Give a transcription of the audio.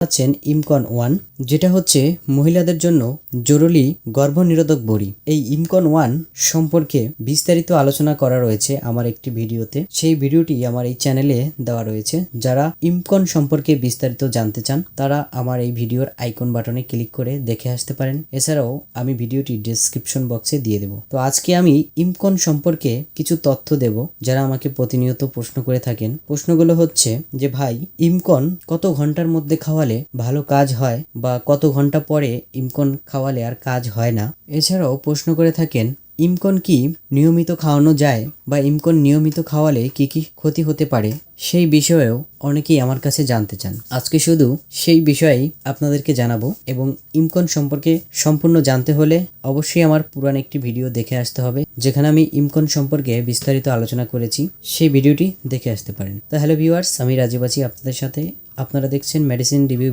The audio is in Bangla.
পাচ্ছেন ইমকন ওয়ান, যেটা হচ্ছে মহিলাদের জন্য জরুরি গর্ভনিরোধক বড়ি। এই ইমকন ওয়ান সম্পর্কে বিস্তারিত আলোচনা করা রয়েছে আমার একটি ভিডিওতে। সেই ভিডিওটি আমার এই চ্যানেলে দেওয়া রয়েছে। যারা ইমকন সম্পর্কে বিস্তারিত জানতে চান, তারা আমার এই ভিডিওর আইকন বাটনে ক্লিক করে দেখে আসতে পারেন। এছাড়াও আমি ভিডিওটি ডেসক্রিপশন বক্সে দিয়ে দেবো। তো আজকে আমি ইমকন সম্পর্কে কিছু তথ্য দেব, যারা আমাকে প্রতিনিয়ত প্রশ্ন করে থাকেন। প্রশ্নগুলো হচ্ছে যে, ভাই, ইমকন কত ঘণ্টার মধ্যে খাওয়ালে? ভালো কাজ হয় বা কত ঘণ্টা পরে ইমকন খাওয়ালে আর কাজ হয় না। এছাড়াও প্রশ্ন করে থাকেন, ইমকন কি নিয়মিত খাওয়ানো যায় বা ইমকন নিয়মিত খাওয়ালে কি কি ক্ষতি হতে পারে? সেই বিষয়েও অনেকেই আমার কাছে জানতে চান। আজকে শুধু সেই বিষয়েই আপনাদেরকে জানাব এবং ইমকন সম্পর্কে সম্পূর্ণ জানতে হলে অবশ্যই আমার পুরান একটি ভিডিও দেখে আসতে হবে, যেখানে আমি ইমকন সম্পর্কে বিস্তারিত আলোচনা করেছি। সেই ভিডিওটি দেখে আসতে পারেন। তো হ্যালো ভিউয়ার্স আমি রাজীব আছি আপনাদের সাথে। আপনারা দেখছেন মেডিসিন রিভিউ